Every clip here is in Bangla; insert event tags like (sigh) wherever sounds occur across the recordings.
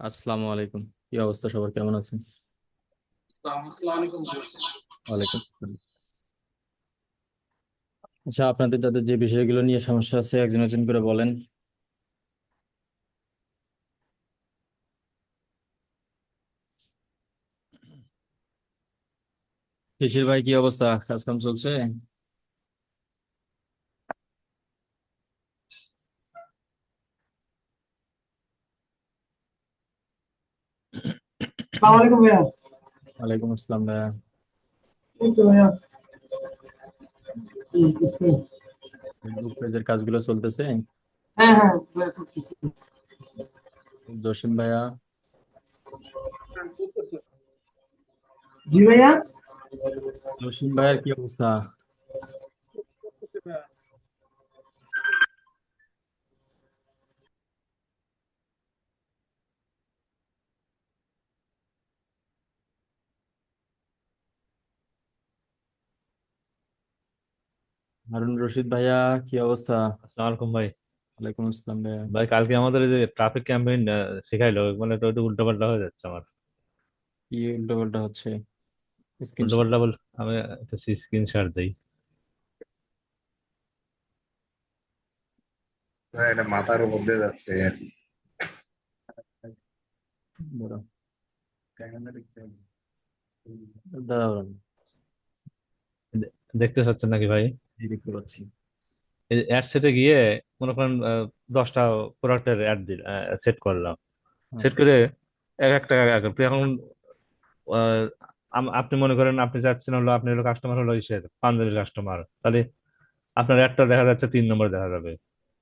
আসসালামু আলাইকুম। কি অবস্থা সবার? কেমন আছেন? আচ্ছা আপনাদের যাদের যে বিষয়গুলো নিয়ে সমস্যা আছে, একজন একজন করে বলেন। শিশির ভাই কি অবস্থা? কাজকাম চলছে? আসসালামু আলাইকুম ভাইয়া ওয়ালাইকুম আসসালাম ভাইয়া এই তো ভাইয়া চলতেছে গ্রুপ পেজের কাজগুলো চলতেছে হ্যাঁ হ্যাঁ ভাইয়া করতেছি জসিম ভাইয়া চলতেছে। জি ভাইয়া জসিম ভাইয়ার কি অবস্থা হারুন রশিদ ভাইয়া কি অবস্থা? আসসালামু আলাইকুম ভাই। ওয়ালাইকুম আসসালাম ভাইয়া। ভাই কালকে আমাদের এই যে ট্রাফিক ক্যাম্পেইন শেখাইলো মানে তো একটু উল্টো পাল্টা হয়ে যাচ্ছে আমার। কি উল্টো পাল্টা হচ্ছে? স্ক্রিন উল্টো পাল্টা বল আমি একটা স্ক্রিনশট দেই। হ্যাঁ, এটা মাথার উপর দিয়ে যাচ্ছে। আর কি। দাদা দেখতে পাচ্ছেন নাকি ভাই? দেখতে পাচ্ছি। অ্যাড সেটে গিয়ে মনে করেন দশটা প্রোডাক্টের অ্যাড দিল সেট করলাম। সেট করে এক একটা এক একটা এখন আপনি মনে করেন আপনি যাচ্ছেন হলো আপনি হলো কাস্টমার হলো ইসের পাঞ্জাবি কাস্টমার তাহলে আপনার একটা দেখা যাচ্ছে তিন নম্বর দেখা যাবে।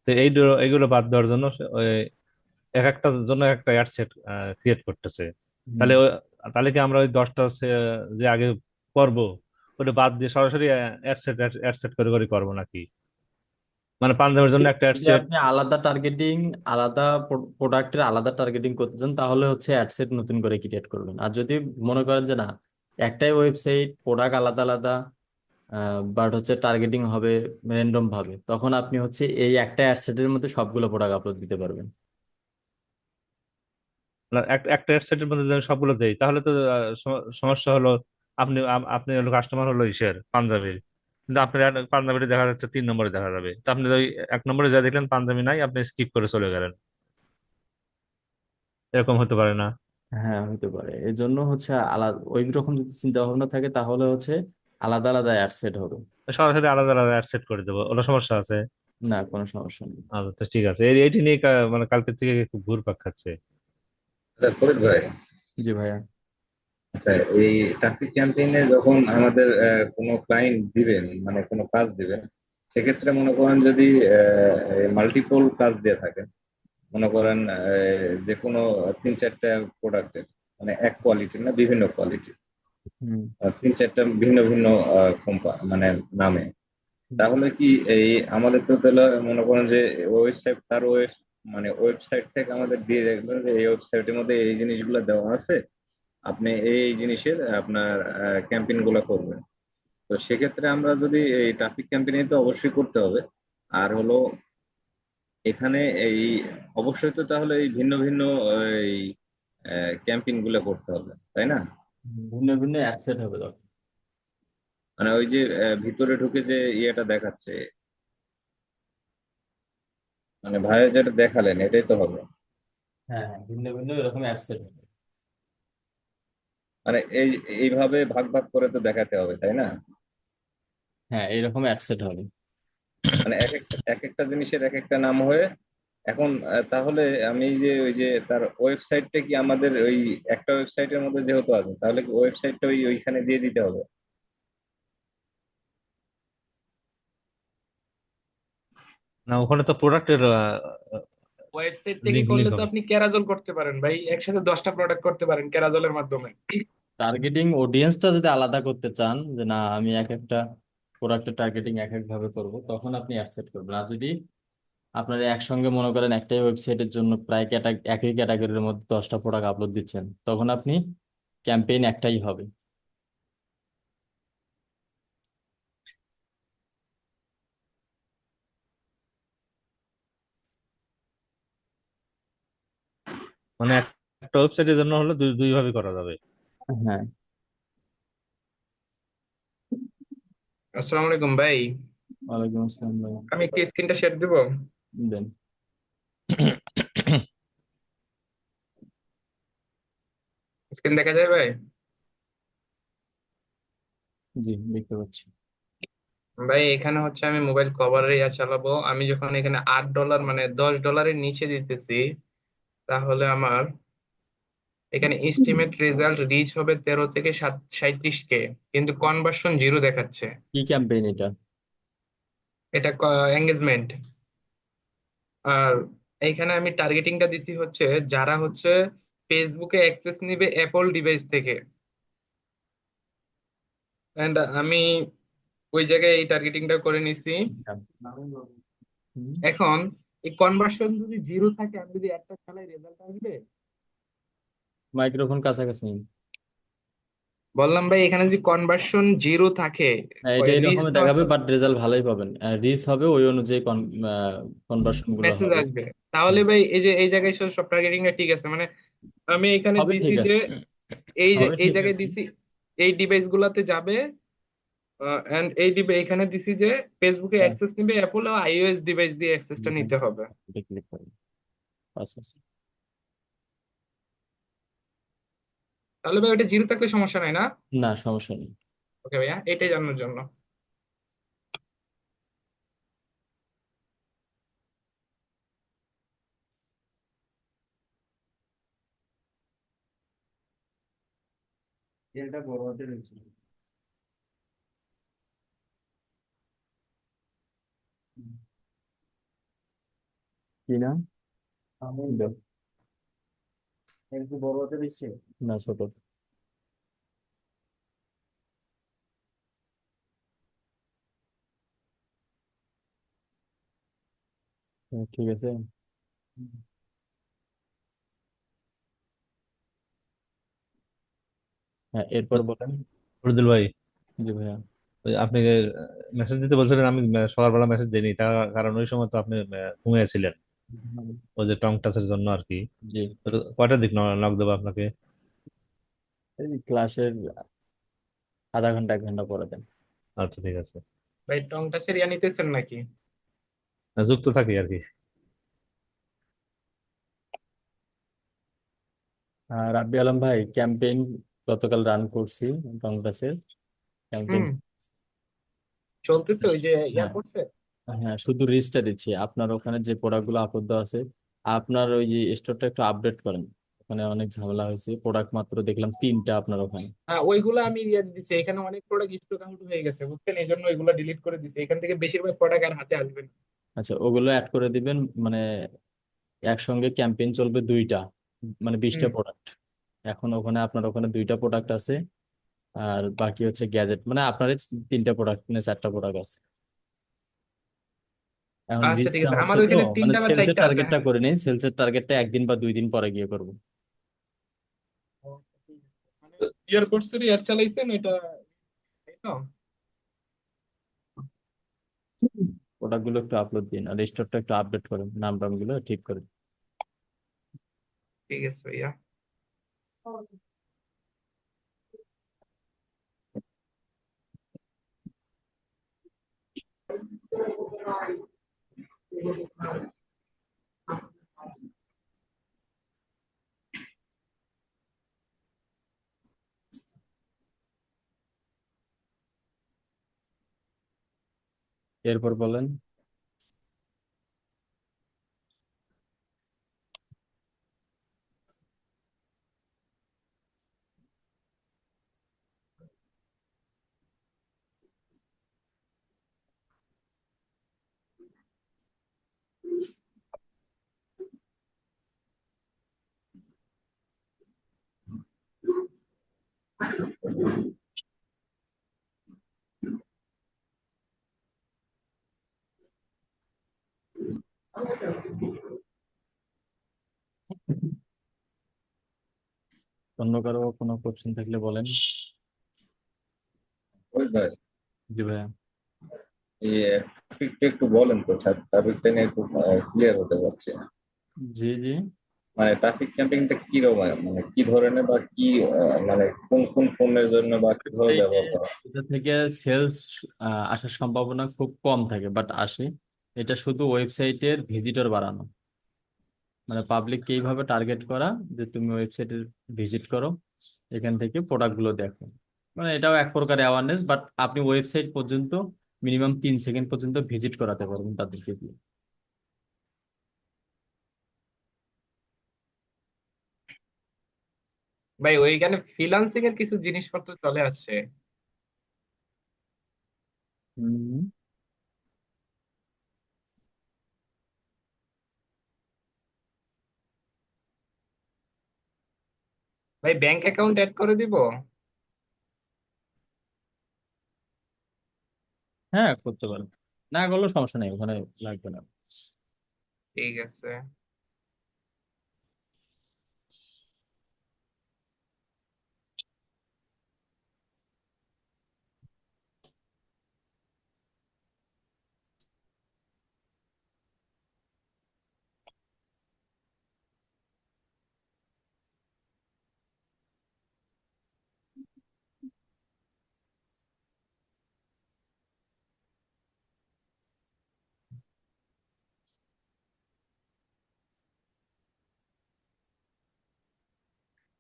তো এই এইগুলো বাদ দেওয়ার জন্য এক একটার জন্য একটা অ্যাড সেট ক্রিয়েট করতেছে। তাহলে তাহলে কি আমরা ওই দশটা যে আগে করব ওটা বাদ দিয়ে সরাসরি অ্যাড সেট অ্যাড সেট করে করে করব নাকি? মানে পাঞ্জাবের জন্য একটা অ্যাড যদি সেট আপনি আলাদা টার্গেটিং আলাদা প্রোডাক্টের আলাদা টার্গেটিং করতে চান তাহলে হচ্ছে অ্যাডসেট নতুন করে ক্রিয়েট করবেন। আর যদি মনে করেন যে না একটাই ওয়েবসাইট প্রোডাক্ট আলাদা আলাদা বাট হচ্ছে টার্গেটিং হবে র্যান্ডম ভাবে তখন আপনি হচ্ছে এই একটা অ্যাডসেটের মধ্যে সবগুলো প্রোডাক্ট আপলোড দিতে পারবেন। একটা অ্যাড সেটের মধ্যে যদি সবগুলো দেই তাহলে তো সমস্যা হলো আপনি আপনি হলো কাস্টমার হলো ইসের পাঞ্জাবির। কিন্তু আপনার পাঞ্জাবিটা দেখা যাচ্ছে তিন নম্বরে দেখা যাবে। তো আপনি ওই এক নম্বরে যা দেখলেন পাঞ্জাবি নাই আপনি স্কিপ করে চলে গেলেন। এরকম হতে পারে না। হ্যাঁ হতে পারে। এই জন্য হচ্ছে আলাদা ওই রকম যদি চিন্তা ভাবনা থাকে তাহলে হচ্ছে আলাদা আলাদা অ্যাডসেট হবে। সরাসরি আলাদা আলাদা অ্যাড সেট করে দেবো। ওটা সমস্যা আছে? না কোনো সমস্যা নেই। আচ্ছা তো ঠিক আছে। এই এইটি নিয়ে মানে কালকের থেকে খুব ঘুরপাক খাচ্ছে। ভাই। জি ভাইয়া। আচ্ছা এই ট্রাফিক ক্যাম্পেইনে যখন আমাদের কোনো ক্লায়েন্ট দিবেন মানে কোনো কাজ দিবেন সেক্ষেত্রে মনে করেন যদি মাল্টিপল কাজ দিয়ে থাকেন মনে করেন যে কোনো তিন চারটা প্রোডাক্টের মানে এক কোয়ালিটির না বিভিন্ন কোয়ালিটির তিন চারটা ভিন্ন ভিন্ন মানে নামে। তাহলে কি এই আমাদের তো তাহলে মনে করেন যে ওয়েবসাইট তার ওয়েব মানে ওয়েবসাইট থেকে আমাদের দিয়ে দেখবেন যে এই ওয়েবসাইটের মধ্যে এই জিনিসগুলো দেওয়া আছে। আপনি এই জিনিসের আপনার ক্যাম্পেইনগুলো করবেন। তো সেক্ষেত্রে আমরা যদি এই ট্রাফিক ক্যাম্পেইন তো অবশ্যই করতে হবে। আর হলো এখানে এই অবশ্যই তো তাহলে এই ভিন্ন ভিন্ন এই ক্যাম্পেইনগুলো করতে হবে তাই না? ভিন্ন ভিন্ন অ্যাডসেট হবে মানে ওই যে ভিতরে ঢুকে যে ইয়েটা দেখাচ্ছে। মানে ভাইয়া যেটা দেখালেন এটাই তো হবে। হ্যাঁ হ্যাঁ ভিন্ন ভিন্ন এরকম অ্যাডসেট হবে। মানে এই এইভাবে ভাগ ভাগ করে তো দেখাতে হবে তাই না? হ্যাঁ এইরকম অ্যাডসেট হবে। মানে এক একটা এক একটা জিনিসের এক একটা নাম হয়ে এখন তাহলে আমি যে ওই যে তার ওয়েবসাইটটা কি আমাদের ওই একটা ওয়েবসাইটের মধ্যে যেহেতু আছে তাহলে কি ওয়েবসাইটটা ওই ওইখানে দিয়ে দিতে হবে? না ওখানে তো প্রোডাক্টের ওয়েবসাইট থেকে করলে তো আপনি ক্যারাজল করতে পারেন ভাই একসাথে দশটা প্রোডাক্ট করতে পারেন ক্যারাজলের মাধ্যমে। টার্গেটিং অডিয়েন্সটা যদি আলাদা করতে চান, যে না, আমি এক একটা প্রোডাক্টের টার্গেটিং এক এক ভাবে করব, তখন আপনি অ্যাডসেট করবেন। আর যদি আপনার একসঙ্গে মনে করেন একটাই ওয়েবসাইটের জন্য প্রায় একই ক্যাটাগরির মধ্যে দশটা প্রোডাক্ট আপলোড দিচ্ছেন, তখন আপনি ক্যাম্পেইন একটাই হবে। মানে একটা ওয়েবসাইটের জন্য হলে দুই ভাবে করা যাবে। হ্যাঁ। আসসালামু আলাইকুম ভাই। ওয়ালাইকুম আসসালাম ভাই। আমি স্ক্রিনটা শেয়ার দিব? দেন। স্ক্রিন দেখা যায় ভাই? জি দেখতে পাচ্ছি। ভাই এখানে হচ্ছে আমি মোবাইল কভারে ইয়া চালাবো। আমি যখন এখানে আট ডলার মানে দশ ডলারের নিচে দিতেছি তাহলে আমার এখানে এস্টিমেট রেজাল্ট রিচ হবে তেরো থেকে সাত সাঁইত্রিশ কে কিন্তু কনভার্সন জিরো দেখাচ্ছে। কি ক্যাম্পেইন এটা? এটা এঙ্গেজমেন্ট আর এইখানে আমি টার্গেটিংটা দিছি হচ্ছে যারা হচ্ছে ফেসবুকে অ্যাক্সেস নিবে অ্যাপল ডিভাইস থেকে। এন্ড আমি ওই জায়গায় এই টার্গেটিংটা করে নিছি। এখন এই কনভার্সন যদি জিরো থাকে আমি যদি একটা চালাই রেজাল্ট আসবে মাইক্রোফোন কাছাকাছি নিন। বললাম ভাই এখানে যদি কনভার্সন জিরো থাকে হ্যাঁ এটা এরকম দেখাবে বাট রেজাল্ট ভালোই পাবেন। রিচ হবে ওই অনুযায়ী কনভার্সনগুলো মেসেজ হবে। আসবে। তাহলে ভাই এই যে এই জায়গায় সব টার্গেটিংটা ঠিক আছে। মানে আমি এখানে হবে দিছি ঠিক যে আছে। এই যে হবে এই ঠিক জায়গায় আছে। দিছি এই ডিভাইস গুলাতে যাবে এন্ড এই ডিভাইস এখানে দিছি যে ফেসবুকে হ্যাঁ। অ্যাক্সেস নিবে অ্যাপল ও আইওএস ডিভাইস দিয়ে অ্যাক্সেসটা নিতে হবে। এটা ক্লিক করেন আচ্ছা। তাহলে ভাই ওটা জিরো থাকলে সমস্যা নাই না? না সমস্যা নেই। ওকে ভাইয়া এটাই জানার জন্য। এটা বড় হাতের হয়েছে কি নাম? একটু বড় হাতের হয়েছে না ছোট। হ্যাঁ, ঠিক আছে। হ্যাঁ এরপর বলেন। ফরিদুল ভাই। জি ভাইয়া। ওই আপনি মেসেজ দিতে বলছিলেন আমি সকালবেলা মেসেজ দিইনি। তার কারণ ওই সময় তো আপনি ঘুমিয়েছিলেন ওই যে টং টাচের জন্য আর কি। জি। কয়টার দিক নক দেবো আপনাকে? এই ক্লাসের আধা ঘণ্টা এক ঘণ্টা পরে দেন। আচ্ছা ঠিক আছে। ভাই টংটা সেরিয়া নিতেছেন নাকি? যুক্ত থাকি আর কি। আর রাব্বি আলম ভাই ক্যাম্পেইন গতকাল রান করছি কংগ্রেসের ক্যাম্পেইন হুম। চলতেছে ওই যে ইয়া হ্যাঁ করছে? হ্যাঁ শুধু রিচটা দিচ্ছি। আপনার ওখানে যে প্রোডাক্টগুলো আপলোড দেওয়া আছে আপনার ওই যে স্টোরটা একটু আপডেট করেন। ওখানে অনেক ঝামেলা হয়েছে। প্রোডাক্ট মাত্র দেখলাম তিনটা আপনার ওখানে। হ্যাঁ ওইগুলো আমি ইয়ে দিচ্ছি এখানে অনেক প্রোডাক্ট স্টক আউট হয়ে গেছে বুঝছেন? এই জন্য ওইগুলো ডিলিট করে দিচ্ছি এখান থেকে বেশিরভাগ প্রোডাক্ট আর হাতে আসবে না। আচ্ছা ওগুলো অ্যাড করে দিবেন মানে একসঙ্গে ক্যাম্পেইন চলবে দুইটা মানে বিশটা প্রোডাক্ট এখন ওখানে আপনার ওখানে দুইটা প্রোডাক্ট আছে আর বাকি হচ্ছে গ্যাজেট মানে আপনার তিনটা প্রোডাক্ট মানে চারটা প্রোডাক্ট আছে। এখন আচ্ছা ঠিক রিচটা আছে। আমার হচ্ছে তো ওইখানে মানে তিনটা বা সেলসের চারটা আছে টার্গেটটা হ্যাঁ। করে নিন। সেলসের টার্গেটটা একদিন বা দুই দিন পরে গিয়ে করব। ইয়ার কোর্সের ইয়ার চালাইছেন এটা প্রোডাক্টগুলো একটু আপলোড দিন আর স্টোরটা একটু আপডেট করেন নাম টামগুলো ঠিক করেন ঠিক আছে ভাইয়া। এরপর বলেন অন্য কারও কোনো কোশ্চেন থাকলে বলেন। জি ভাইয়া। একটু বলেন তো টপিকটা নিয়ে একটু ক্লিয়ার হতে পারছি জি জি। মানে ট্রাফিক ক্যাম্পিংটা কি রকম মানে কি ধরনের বা কি মানে কোন কোন ফোনের জন্য বা কীভাবে ওয়েবসাইটে ব্যবহার করা এটা থেকে সেলস আসার সম্ভাবনা খুব কম থাকে বাট আসে। এটা শুধু ওয়েবসাইটের ভিজিটর বাড়ানো। মানে পাবলিককে এইভাবে টার্গেট করা যে তুমি ওয়েবসাইটে ভিজিট করো এখান থেকে প্রোডাক্টগুলো দেখো। মানে এটাও এক প্রকার অ্যাওয়ারনেস বাট আপনি ওয়েবসাইট পর্যন্ত মিনিমাম তিন সেকেন্ড পর্যন্ত ভিজিট করাতে পারবেন তাদেরকে দিয়ে। ভাই ওইখানে ফ্রিল্যান্সিং এর কিছু জিনিসপত্র চলে আসছে। হুম। ভাই ব্যাংক অ্যাকাউন্ট অ্যাড করে দিব? হ্যাঁ করতে পারো না করলেও সমস্যা নেই ওখানে লাগবে না। ঠিক আছে।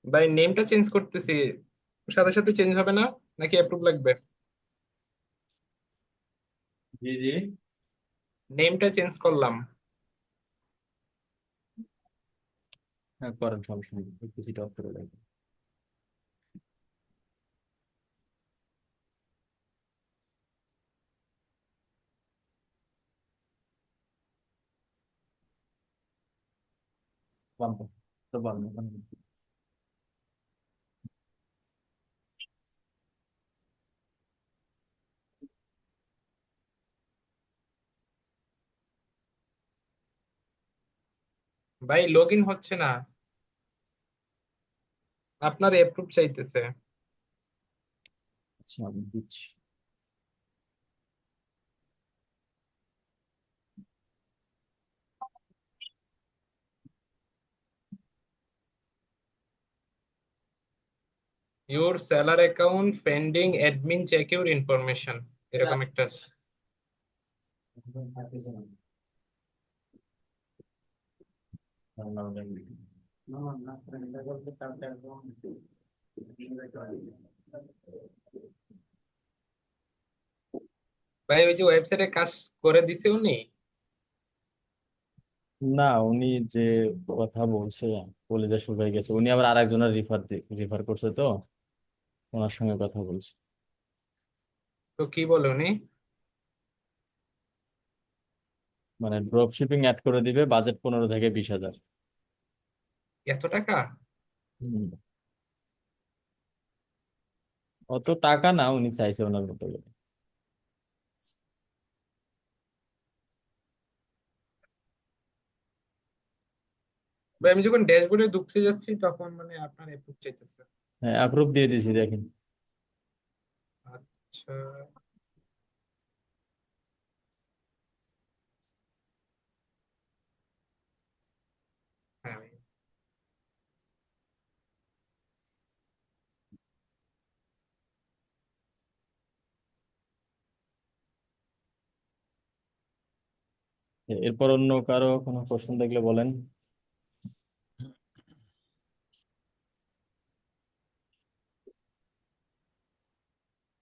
ভাই নেমটা চেঞ্জ করতেছি। সাথে সাথে চেঞ্জ হবে না? নাকি অ্যাপ্রুভ লাগবে? জি জি। নেমটা চেঞ্জ করলাম। হ্যাঁ করেন সমস্যা নেই। পিসিটা অফ করে বাম না, বাম না। ভাই লগ ইন হচ্ছে না। আপনার অ্যাপ্রুভ চাইতেছে। আচ্ছা আমি দিচ্ছি। Your seller account pending admin check your information এরকম একটা আছে। ভাই ওই যে ওয়েবসাইটে কাজ করে দিছে উনি? না উনি যে কথা বলছে কলেজে গেছে। উনি আবার আরেকজনের রিফার রিফার করছে তো ওনার সঙ্গে কথা বলছে। তো কি বলে উনি? মানে ড্রপ শিপিং অ্যাড করে দিবে বাজেট পনেরো থেকে বিশ হাজার। এত টাকা? অত টাকা না উনি চাইছে ওনার মতো করে। আমি যখন ড্যাশবোর্ডে ঢুকতে যাচ্ছি তখন মানে আপনার অ্যাপ্রুভ চাইতেছে। হ্যাঁ অ্যাপ্রুভ দিয়ে দিছি দেখেন। আচ্ছা হ্যাঁ ভাই। এরপর অন্য কারও কোনো প্রশ্ন দেখলে বলেন।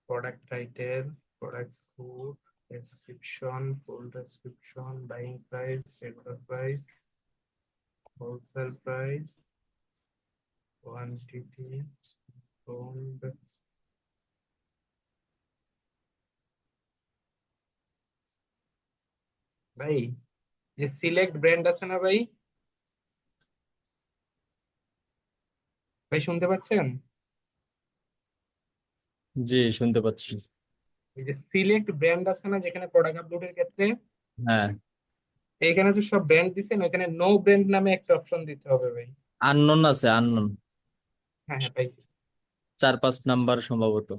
Product title product scope description full description buying price regular price wholesale price quantity sold ভাই যে সিলেক্ট ব্র্যান্ড আছে না ভাই? ভাই শুনতে পাচ্ছেন? জি শুনতে পাচ্ছি। এই যে সিলেক্ট ব্র্যান্ড আছে না যেখানে প্রোডাক্ট আপলোডের ক্ষেত্রে? হ্যাঁ। এইখানে যে সব ব্র্যান্ড দিছেন ওখানে নো ব্র্যান্ড নামে একটা অপশন দিতে হবে ভাই। আননোন আছে আননোন হ্যাঁ হ্যাঁ পাইছি। চার পাঁচ নাম্বার সম্ভবত।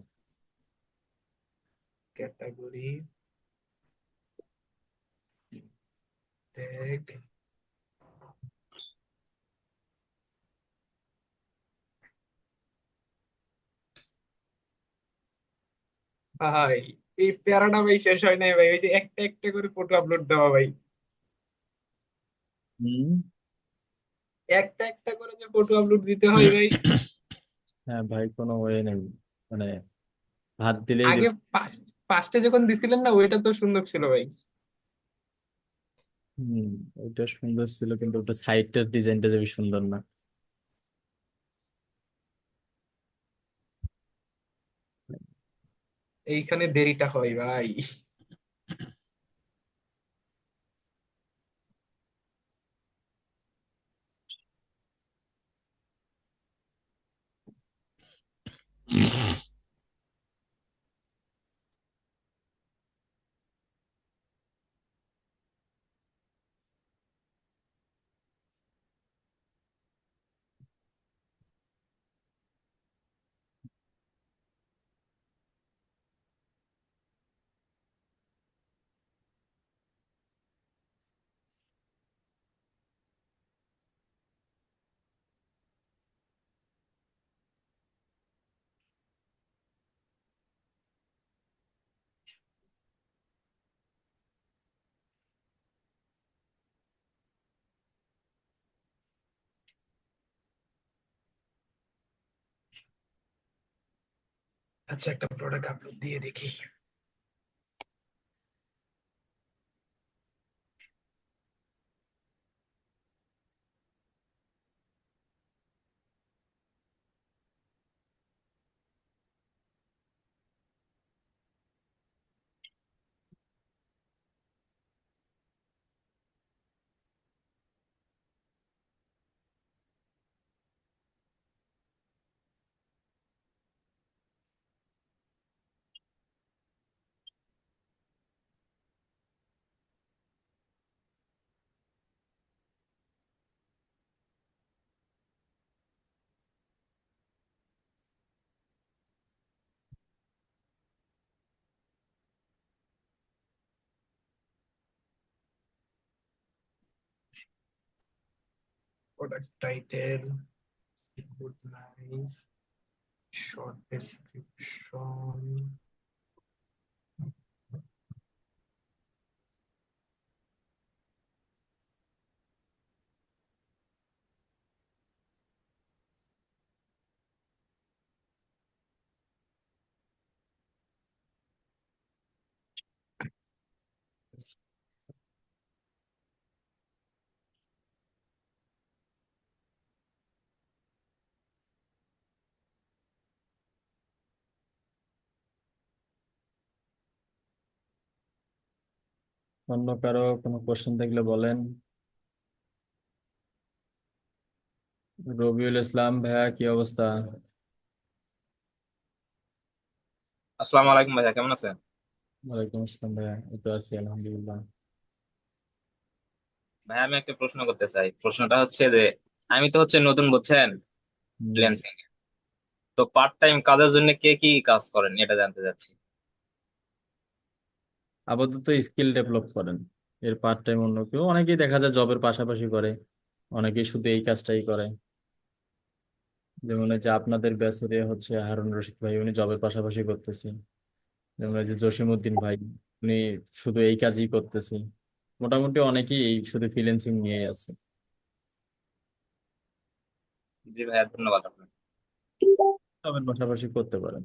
Category big. ভাই এই প্যারাটা ভাই শেষ হয় নাই ভাই ওই যে একটা একটা করে ফটো আপলোড দেওয়া ভাই হুম একটা একটা করে যে ফটো আপলোড দিতে হয় ভাই হ্যাঁ ভাই কোনো ওয়ে নেই মানে হাত দিলেই আগে পাঁচটা যখন দিছিলেন না ওইটা তো সুন্দর ছিল ভাই হুম ওইটা সুন্দর ছিল কিন্তু ওটা সাইডটার ডিজাইনটা যাবে সুন্দর না। এইখানে দেরিটা হয় ভাই। (laughs) আচ্ছা একটা প্রোডাক্ট আপলোড দিয়ে দেখি। product title, good life, short description, অন্য কারও কোনো কোশ্চেন থাকলে বলেন। রবিউল ইসলাম ভাইয়া কি অবস্থা? আসসালামু আলাইকুম ভাইয়া কেমন আছেন? ওয়ালাইকুম আসসালাম ভাইয়া এই তো আছি আলহামদুলিল্লাহ। ভাইয়া আমি একটা প্রশ্ন করতে চাই। প্রশ্নটা হচ্ছে যে আমি তো হচ্ছে নতুন বুঝছেন? ফ্রিল্যান্সিং তো পার্ট টাইম কাজের জন্য কে কি কাজ করেন? এটা জানতে চাচ্ছি। আপাতত স্কিল ডেভেলপ করেন। এর পার্ট টাইম অন্য কেউ। অনেকেই দেখা যায় জবের পাশাপাশি করে। অনেকেই শুধু এই কাজটাই করে। যেমন যে আপনাদের ব্যাচের হচ্ছে হারুন রশিদ ভাই উনি জবের পাশাপাশি করতেছে। যেমন যে জসিমউদ্দিন ভাই উনি শুধু এই কাজই করতেছে। মোটামুটি অনেকেই এই শুধু ফ্রিল্যান্সিং নিয়েই আছে। জি ভাইয়া ধন্যবাদ আপনাকে। জবের পাশাপাশি করতে পারেন।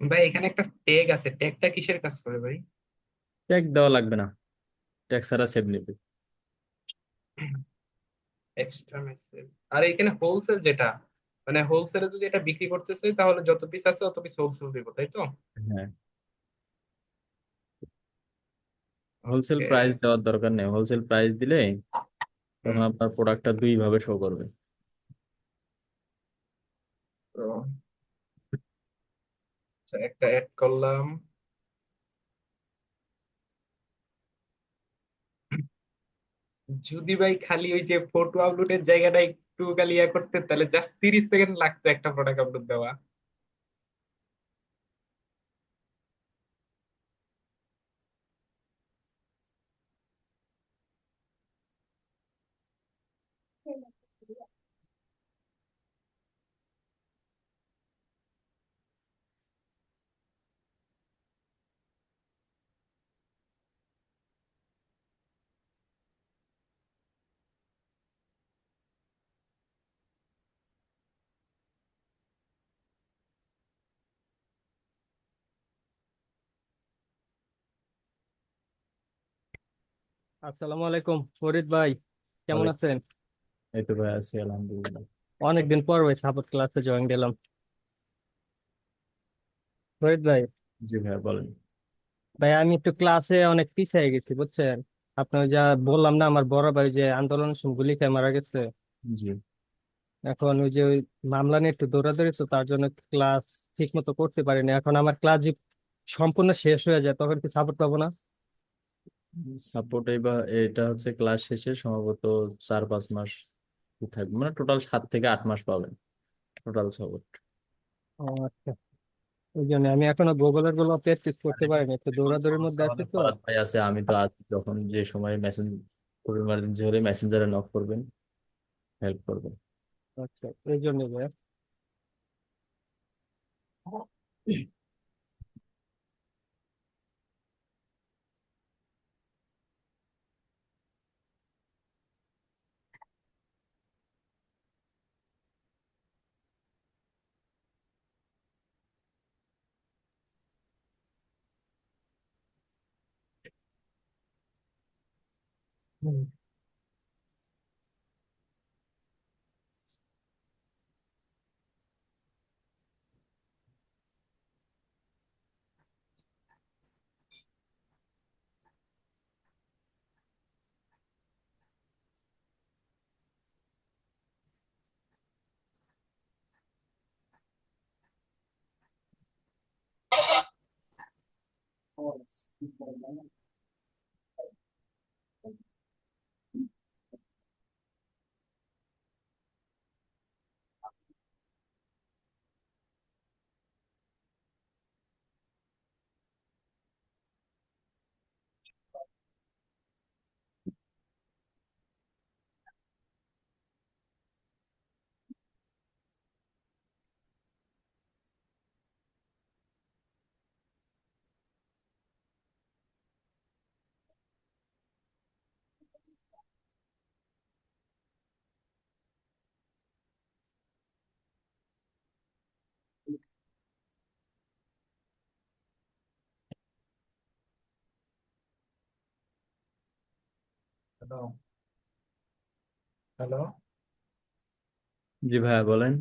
ভাই এখানে একটা ট্যাগ আছে। ট্যাগটা কিসের কাজ করে ভাই? ট্যাগ দেওয়া লাগবে না। ট্যাগ ছাড়া সেভ নেবে। এক্সট্রা মেসেজ আর এখানে হোলসেল যেটা মানে হোলসেলে যদি এটা বিক্রি করতে চাই তাহলে যত পিস আছে তত পিস হোলসেল দিব তাই তো? হ্যাঁ। হোলসেল প্রাইস দেওয়ার দরকার নেই। হোলসেল প্রাইস দিলে তখন আপনার প্রোডাক্টটা দুই ভাবে শো করবে। তো আচ্ছা একটা অ্যাড করলাম। যদি ভাই খালি ওই যে ফটো আপলোডের জায়গাটা একটু খালি ইয়া করতে, তাহলে জাস্ট তিরিশ সেকেন্ড লাগতো একটা প্রোডাক্ট আপলোড দেওয়া। আসসালামু আলাইকুম ফরিদ ভাই কেমন আছেন? এই তো ভাই আছি আলহামদুলিল্লাহ। অনেকদিন পর ভাই সাপোর্ট ক্লাসে জয়েন দিলাম ফরিদ ভাই। জি ভাই বলেন। ভাই আমি একটু ক্লাসে অনেক পিছিয়ে গেছি বুঝছেন? আপনার যা বললাম না আমার বড় ভাই যে আন্দোলনের সময় গুলি খেয়ে মারা গেছে। জি। এখন ওই যে ওই মামলা নিয়ে একটু দৌড়াদৌড়ি তো তার জন্য ক্লাস ঠিক মতো করতে পারিনি। এখন আমার ক্লাস সম্পূর্ণ শেষ হয়ে যায় তখন কি সাপোর্ট পাবো না? সাপোর্ট এইবার এটা হচ্ছে ক্লাস শেষে সম্ভবত চার পাঁচ মাস থাকবে। মানে টোটাল সাত থেকে আট মাস পাবেন। টোটাল সাপোর্ট ও আচ্ছা। ওই জন্য আমি এখনও গুগলেরগুলো প্র্যাকটিস করতে পারিনি। একটু দৌড়াদৌড়ির মধ্যে আছি তো? ভাই আছে আমি তো আছি যখন যে সময় মেসেজ ইমার্জেন্সি হলে মেসেঞ্জারে নক করবেন হেল্প করবেন। আচ্ছা এই জন্য ভাই হুম। হ্যালো হ্যালো জি ভাইয়া বলেন।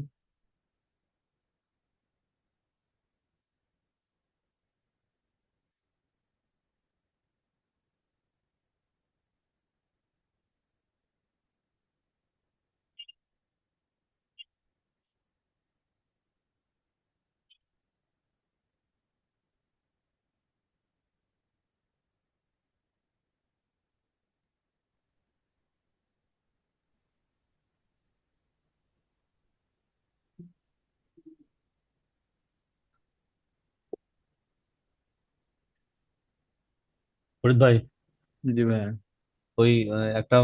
ফরিদ ভাই? জি ভাইয়া। ওই একটা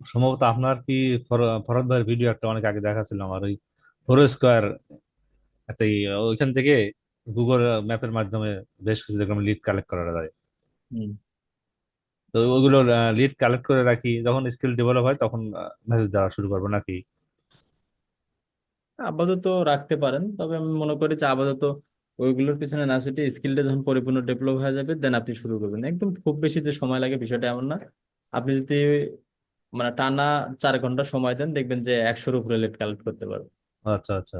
সম্ভবত আপনার কি ফর- ফরহাদ ভাইয়ের ভিডিও একটা অনেক আগে দেখাছিল আমার ওই ফোর স্কোয়ার একটা ই, ওইখান থেকে গুগল ম্যাপের মাধ্যমে বেশ কিছু দেখলাম লিড কালেক্ট করা যায় হুম। তো ওইগুলো লিড কালেক্ট করে রাখি যখন স্কিল ডেভেলপ হয় তখন মেসেজ দেওয়া শুরু করব নাকি? আপাতত রাখতে পারেন তবে আমি মনে করি যে আপাতত ওইগুলোর পিছনে না ছুটে স্কিলটা যখন পরিপূর্ণ ডেভেলপ হয়ে যাবে দেন আপনি শুরু করবেন। একদম খুব বেশি যে সময় লাগে বিষয়টা এমন না। আপনি যদি মানে টানা চার ঘণ্টা সময় দেন দেখবেন যে একশোর উপরে লেট কালেক্ট করতে পারবেন। আচ্ছা আচ্ছা।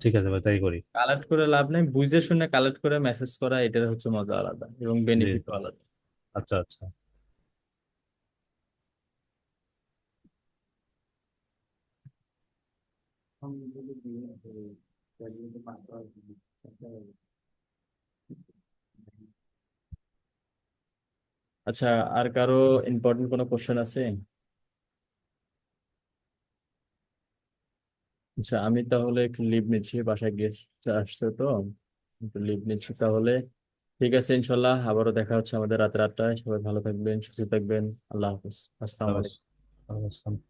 ঠিক আছে ভাই তাই করি। কালেক্ট করে লাভ নেই বুঝে শুনে কালেক্ট করে মেসেজ করা এটার হচ্ছে মজা আলাদা এবং জি। বেনিফিটও আলাদা। আচ্ছা আচ্ছা। আচ্ছা আর কারও ইম্পর্টেন্ট কোনো কোশ্চেন আছে? আচ্ছা আমি তাহলে একটু লিভ নিচ্ছি, বাসায় গেস্ট আসছে তো, একটু লিভ নিচ্ছি তাহলে। ঠিক আছে, ইনশাল্লাহ, আবারও দেখা হচ্ছে আমাদের রাতের আটটায় সবাই ভালো থাকবেন, সুস্থ থাকবেন। আল্লাহ হাফিজ। আসসালামু আলাইকুম।